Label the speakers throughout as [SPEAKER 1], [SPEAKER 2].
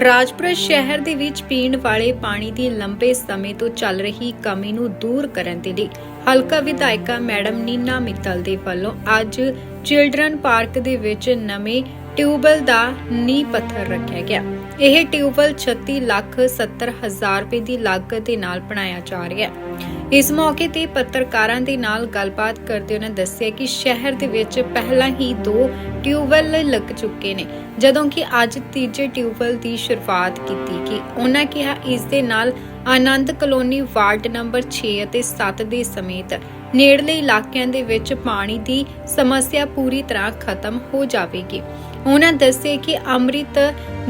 [SPEAKER 1] ਰਾਜਪੁਰਾ ਸ਼ਹਿਰ ਦੇ ਵਿੱਚ ਪੀਣ ਵਾਲੇ ਪਾਣੀ ਦੀ ਲੰਬੇ ਸਮੇਂ ਤੋਂ ਚੱਲ ਰਹੀ ਕਮੀ ਨੂੰ ਦੂਰ ਕਰਨ ਦੇ ਲਈ ਹਲਕਾ ਵਿਧਾਇਕਾ ਮੈਡਮ ਨੀਨਾ ਮਿੱਤਲ ਦੇ ਵੱਲੋਂ ਅੱਜ ਚਿਲਡਰਨ ਪਾਰਕ ਦੇ ਵਿੱਚ ਨਵੇਂ ਟਿਊਬਲ ਦਾ ਨੀਂਹ ਪੱਥਰ ਰੱਖਿਆ ਗਿਆ। ਇਹ ਟਿਊਬਲ 36 ਲੱਖ 70 ਹਜ਼ਾਰ ਰੁਪਏ ਦੀ ਲਾਗਤ ਦੇ ਨਾਲ ਬਣਾਇਆ ਜਾ ਰਿਹਾ ਹੈ। ਇਸ ਮੌਕੇ ਤੇ ਪੱਤਰਕਾਰਾਂ ਦੇ ਨਾਲ ਗੱਲਬਾਤ ਕਰਦੇ ਉਹਨਾਂ ਦੱਸਿਆ ਕਿ ਸ਼ਹਿਰ ਦੇ ਵਿੱਚ ਪਹਿਲਾਂ ਹੀ ਦੋ ਟਿਊਬਵੈੱਲ ਲੱਗ ਚੁੱਕੇ ਨੇ, ਜਦੋਂ ਕਿ ਅੱਜ ਤੀਜੇ ਟਿਊਬਵੈੱਲ ਦੀ ਸ਼ੁਰੂਆਤ ਕੀਤੀ ਗਈ। ਉਹਨਾਂ ਕਿਹਾ ਇਸ ਦੇ ਨਾਲ ਆਨੰਦ ਕਲੋਨੀ ਵਾਰਡ ਨੰਬਰ 6 ਅਤੇ 7 ਦੇ ਸਮੇਤ ਨੇੜਲੇ ਇਲਾਕਿਆਂ ਦੇ ਵਿੱਚ ਪਾਣੀ ਦੀ ਸਮੱਸਿਆ ਪੂਰੀ ਤਰ੍ਹਾਂ ਖਤਮ ਹੋ ਜਾਵੇਗੀ। ਉਹਨਾਂ ਦੱਸਿਆ ਕਿ ਅੰਮ੍ਰਿਤ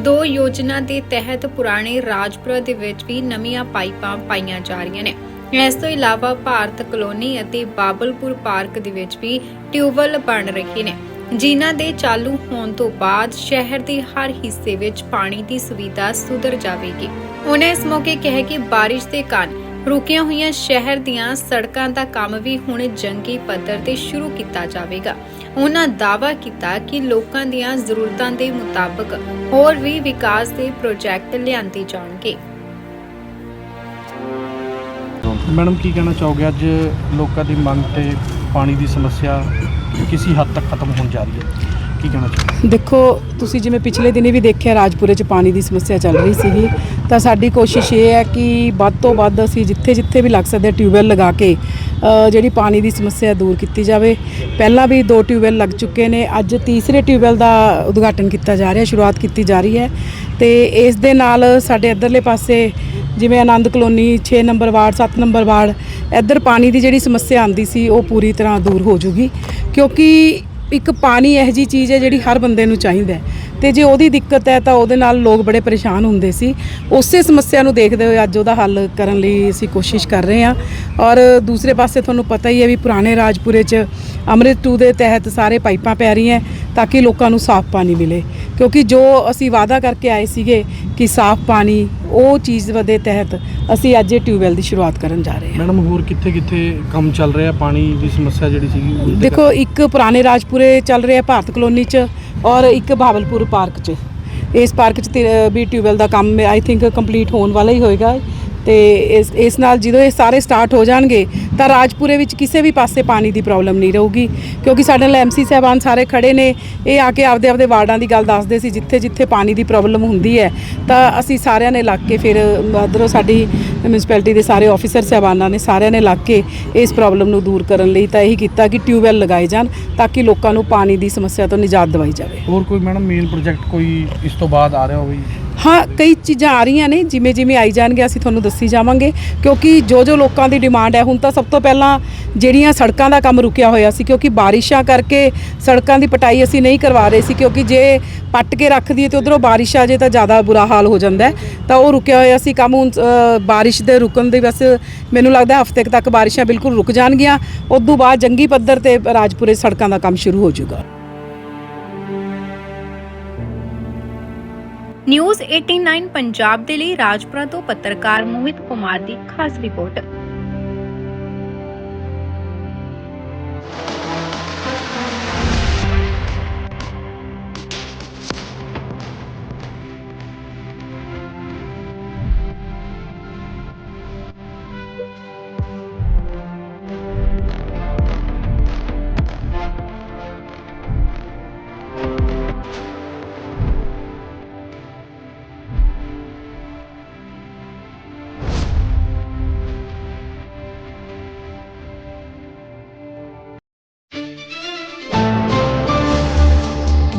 [SPEAKER 1] ਦੋ ਯੋਜਨਾ ਦੇ ਤਹਿਤ ਪੁਰਾਣੇ ਰਾਜਪੁਰਾ ਦੇ ਵਿੱਚ ਵੀ ਨਵੀਆਂ ਪਾਈਪਾਂ ਪਾਈਆਂ ਜਾ ਰਹੀਆਂ ਨੇ। ਇਸ ਤੋਂ ਇਲਾਵਾ ਭਾਰਤ ਕਲੋਨੀ ਅਤੇ ਬਾਬਲਪੁਰ ਪਾਰਕ ਦੇ ਵਿੱਚ ਵੀ ਟਿਊਬਵੈੱਲ ਬਣ ਰਹੇ ਨੇ। ਜਿਨ੍ਹਾਂ ਦੇ ਚਾਲੂ ਹੋਣ ਤੋਂ ਬਾਅਦ ਸ਼ਹਿਰ ਦੇ ਹਰ ਹਿੱਸੇ ਵਿੱਚ ਪਾਣੀ ਦੀ ਸੁਵਿਧਾ ਸੁਧਰ ਜਾਵੇਗੀ। ਉਹਨੇ ਇਸ ਮੌਕੇ ਕਿਹਾ ਕਿ ਬਾਰਿਸ਼ ਦੇ ਕਾਰਨ ਰੁਕੀਆਂ ਹੋਈਆਂ ਸ਼ਹਿਰ ਦੀਆਂ ਸੜਕਾਂ ਦਾ ਕੰਮ ਵੀ ਹੁਣ ਜੰਗੀ ਪੱਧਰ ਤੇ ਸ਼ੁਰੂ ਕੀਤਾ ਜਾਵੇਗਾ। ਉਹਨਾਂ ਦਾਅਵਾ ਕੀਤਾ ਕਿ ਲੋਕਾਂ ਦੀਆਂ ਜ਼ਰੂਰਤਾਂ ਦੇ ਮੁਤਾਬਕ ਹੋਰ ਵੀ ਵਿਕਾਸ ਦੇ ਪ੍ਰੋਜੈਕਟ ਲਿਆਂਦੇ ਜਾਣਗੇ।
[SPEAKER 2] ਮੈਡਮ ਕੀ ਕਹਿਣਾ ਚਾਹੋਗੇ? ਅੱਜ ਲੋਕਾਂ ਦੀ ਮੰਗ ਤੇ ਪਾਣੀ ਦੀ ਸਮੱਸਿਆ ਕਿਸੇ ਹੱਦ ਤੱਕ ਖਤਮ ਹੋਣ ਜਾ ਰਹੀ ਹੈ। ਕੀ ਕਹਿਣਾ ਚਾਹੋਗੇ?
[SPEAKER 3] ਦੇਖੋ ਤੁਸੀਂ ਜਿਵੇਂ ਪਿਛਲੇ ਦਿਨੇ ਵੀ ਦੇਖਿਆ ਰਾਜਪੁਰੇ 'ਚ ਪਾਣੀ ਦੀ ਸਮੱਸਿਆ ਚੱਲ ਰਹੀ ਸੀਗੀ। ਤਾਂ ਸਾਡੀ ਕੋਸ਼ਿਸ਼ ਇਹ ਹੈ ਕਿ ਵੱਧ ਤੋਂ ਵੱਧ ਅਸੀਂ ਜਿੱਥੇ ਜਿੱਥੇ ਵੀ ਲੱਗ ਸਕਦੇ ਟਿਊਬਵੈੱਲ ਲਗਾ ਕੇ ਜਿਹੜੀ ਪਾਣੀ ਦੀ ਸਮੱਸਿਆ ਦੂਰ ਕੀਤੀ ਜਾਵੇ। ਪਹਿਲਾਂ ਵੀ ਦੋ ਟਿਊਬਵੈੱਲ ਲੱਗ ਚੁੱਕੇ ਨੇ। ਅੱਜ ਤੀਸਰੇ ਟਿਊਬਵੈੱਲ ਦਾ ਉਦਘਾਟਨ ਕੀਤਾ ਜਾ ਰਿਹਾ ਸ਼ੁਰੂਆਤ ਕੀਤੀ ਜਾ ਰਹੀ ਹੈ। ਤੇ ਇਸ ਦੇ ਨਾਲ ਸਾਡੇ ਇੱਧਰਲੇ ਪਾਸੇ ਜਿਵੇਂ Anand colony 6 number ward 7 number ward, ਇੱਧਰ ਪਾਣੀ ਦੀ ਜਿਹੜੀ ਸਮੱਸਿਆ ਆਂਦੀ ਸੀ, ਉਹ ਪੂਰੀ ਤਰ੍ਹਾਂ ਦੂਰ ਹੋ ਜੂਗੀ। ਕਿਉਂਕਿ ਇੱਕ ਪਾਣੀ ਇਹੋ ਜੀ ਚੀਜ਼ ਹੈ ਜਿਹੜੀ ਹਰ ਬੰਦੇ ਨੂੰ ਚਾਹੀਦਾ ਹੈ। ਤੇ ਜੇ ਉਹਦੀ ਦਿੱਕਤ ਹੈ ਤਾਂ ਉਹਦੇ ਨਾਲ ਲੋਕ ਬੜੇ ਪਰੇਸ਼ਾਨ ਹੁੰਦੇ ਸੀ। ਉਸੇ ਸਮੱਸਿਆ ਨੂੰ ਦੇਖਦੇ ਹੋਏ ਅੱਜ ਉਹਦਾ ਹੱਲ ਕਰਨ ਲਈ ਅਸੀਂ ਕੋਸ਼ਿਸ਼ ਕਰ ਰਹੇ ਹਾਂ। ਔਰ ਦੂਸਰੇ ਪਾਸੇ ਤੁਹਾਨੂੰ ਪਤਾ ਹੀ ਹੈ ਵੀ ਪੁਰਾਣੇ ਰਾਜਪੁਰੇ 'ਚ ਅੰਮ੍ਰਿਤ 2 ਦੇ ਤਹਿਤ ਸਾਰੇ ਪਾਈਪਾਂ ਪੈ ਰਹੀਆਂ ਤਾਂ ਕਿ ਲੋਕਾਂ ਨੂੰ ਸਾਫ਼ ਪਾਣੀ ਮਿਲੇ। ਕਿਉਂਕਿ ਜੋ ਅਸੀਂ ਵਾਅਦਾ ਕਰਕੇ ਆਏ ਸੀਗੇ ਕਿ ਸਾਫ਼ ਪਾਣੀ ਉਹ ਚੀਜ਼ ਦੇ ਤਹਿਤ ਅਸੀਂ ਅੱਜ ਇਹ ਟਿਊਬਵੈੱਲ ਦੀ ਸ਼ੁਰੂਆਤ ਕਰਨ ਜਾ ਰਹੇ ਹਾਂ।
[SPEAKER 2] ਮੈਡਮ ਹੋਰ ਕਿੱਥੇ ਕਿੱਥੇ ਕੰਮ ਚੱਲ ਰਿਹਾ? ਪਾਣੀ ਦੀ ਸਮੱਸਿਆ ਜਿਹੜੀ ਸੀਗੀ
[SPEAKER 3] ਦੇਖੋ ਇੱਕ ਪੁਰਾਣੇ ਰਾਜਪੁਰੇ ਚੱਲ ਰਿਹਾ ਭਾਰਤ ਕਲੋਨੀ ਚ ਔਰ ਇੱਕ ਭਾਵਲਪੁਰ ਪਾਰਕ ਚ। ਇਸ ਪਾਰਕ ਚ ਵੀ ਟਿਊਬਵੈਲ ਦਾ ਕੰਮ ਆਈ ਥਿੰਕ ਕੰਪਲੀਟ ਹੋਣ ਵਾਲਾ ਹੀ ਹੋਏਗਾ। ਤੇ ਇਸ ਇਸ ਨਾਲ ਜਦੋਂ ਇਹ ਸਾਰੇ ਸਟਾਰਟ ਹੋ ਜਾਣਗੇ ਤਾਂ ਰਾਜਪੁਰੇ ਵਿੱਚ ਕਿਸੇ ਵੀ ਪਾਸੇ ਪਾਣੀ ਦੀ ਪ੍ਰੋਬਲਮ ਨਹੀਂ ਰਹੂਗੀ, ਕਿਉਂਕਿ ਸਾਡੇ ਨਾਲ ਐਮਸੀ ਸਾਹਿਬਾਨ ਸਾਰੇ ਖੜੇ ਨੇ, ਇਹ ਆ ਕੇ ਆਪਦੇ ਆਪਦੇ ਵਾਰਡਾਂ ਦੀ ਗੱਲ ਦੱਸਦੇ ਸੀ, ਜਿੱਥੇ ਜਿੱਥੇ ਪਾਣੀ ਦੀ ਪ੍ਰੋਬਲਮ ਹੁੰਦੀ ਹੈ, ਤਾਂ ਅਸੀਂ ਸਾਰਿਆਂ ਨੇ ਲੱਗ ਕੇ ਫਿਰ ਅੰਦਰੋਂ ਸਾਡੀ ਮਿਊਨਿਸਪੈਲਿਟੀ ਦੇ ਸਾਰੇ ਆਫੀਸਰ ਸਾਹਿਬਾਨਾਂ ਨੇ ਸਾਰਿਆਂ ਨੇ ਲੱਗ ਕੇ ਇਸ ਪ੍ਰੋਬਲਮ ਨੂੰ ਦੂਰ ਕਰਨ ਲਈ ਤਾਂ ਇਹੀ ਕੀਤਾ ਕਿ ਟਿਊਬਵੈਲ ਲਗਾਏ ਜਾਣ, ਤਾਂ ਕਿ ਲੋਕਾਂ ਨੂੰ ਪਾਣੀ ਦੀ ਸਮੱਸਿਆ ਤੋਂ ਨਿਜਾਤ ਦਿਵਾਈ ਜਾਵੇ।
[SPEAKER 2] ਹੋਰ ਕੋਈ ਮੈਡਮ ਮੇਨ ਪ੍ਰੋਜੈਕਟ ਕੋਈ ਇਸ ਤੋਂ ਬਾਅਦ ਆ ਰਿਹਾ ਹੋਵੇ?
[SPEAKER 3] ਹਾਂ, ਕਈ ਚੀਜ਼ਾਂ ਆ ਰਹੀਆਂ ਨੇ, ਜਿਵੇਂ ਜਿਵੇਂ ਆਈ ਜਾਣਗੇ, ਅਸੀਂ ਤੁਹਾਨੂੰ ਦੱਸੀ ਜਾਵਾਂਗੇ। ਕਿਉਂਕਿ ਜੋ ਜੋ ਲੋਕਾਂ ਦੀ ਡਿਮਾਂਡ ਹੈ, ਹੁਣ ਤਾਂ ਸਭ ਤੋਂ ਪਹਿਲਾਂ ਜਿਹੜੀਆਂ ਸੜਕਾਂ ਦਾ ਕੰਮ ਰੁਕਿਆ ਹੋਇਆ ਸੀ, ਕਿਉਂਕਿ ਬਾਰਿਸ਼ਾਂ ਕਰਕੇ ਸੜਕਾਂ ਦੀ ਪਟਾਈ ਅਸੀਂ ਨਹੀਂ ਕਰਵਾ ਰਹੇ ਸੀ, ਕਿਉਂਕਿ ਜੇ ਪੱਟ ਕੇ ਰੱਖ ਦਈਏ ਤੇ ਉਧਰੋਂ ਬਾਰਿਸ਼ ਆ ਜੇ ਤਾਂ ਜ਼ਿਆਦਾ ਬੁਰਾ ਹਾਲ ਹੋ ਜਾਂਦਾ ਤਾਂ ਉਹ ਰੁਕਿਆ ਹੋਇਆ ਸੀ, ਕੰਮ ਹੁਣ ਬਾਰਿਸ਼ ਦੇ ਰੁਕਣ ਦੇ ਬਸ ਮੈਨੂੰ ਲੱਗਦਾ ਹਫ਼ਤੇ ਕੁ ਤੱਕ ਬਾਰਿਸ਼ਾਂ ਬਿਲਕੁਲ ਰੁਕ ਜਾਣਗੀਆਂ। ਉਸ ਤੋਂ ਬਾਅਦ ਜੰਗੀ ਪੱਧਰ ਤੇ ਰਾਜਪੁਰੇ ਸੜਕਾਂ ਦਾ ਕੰਮ ਸ਼ੁਰੂ ਹੋ ਜਾਊਗਾ।
[SPEAKER 1] ਨਿਊਜ਼ 89 ਪੰਜਾਬ ਦੇ ਲਈ ਰਾਜਪੁਰਾ ਤੋਂ ਪੱਤਰਕਾਰ ਮੋਹਿਤ ਕੁਮਾਰ ਦੀ ਖਾਸ ਰਿਪੋਰਟ।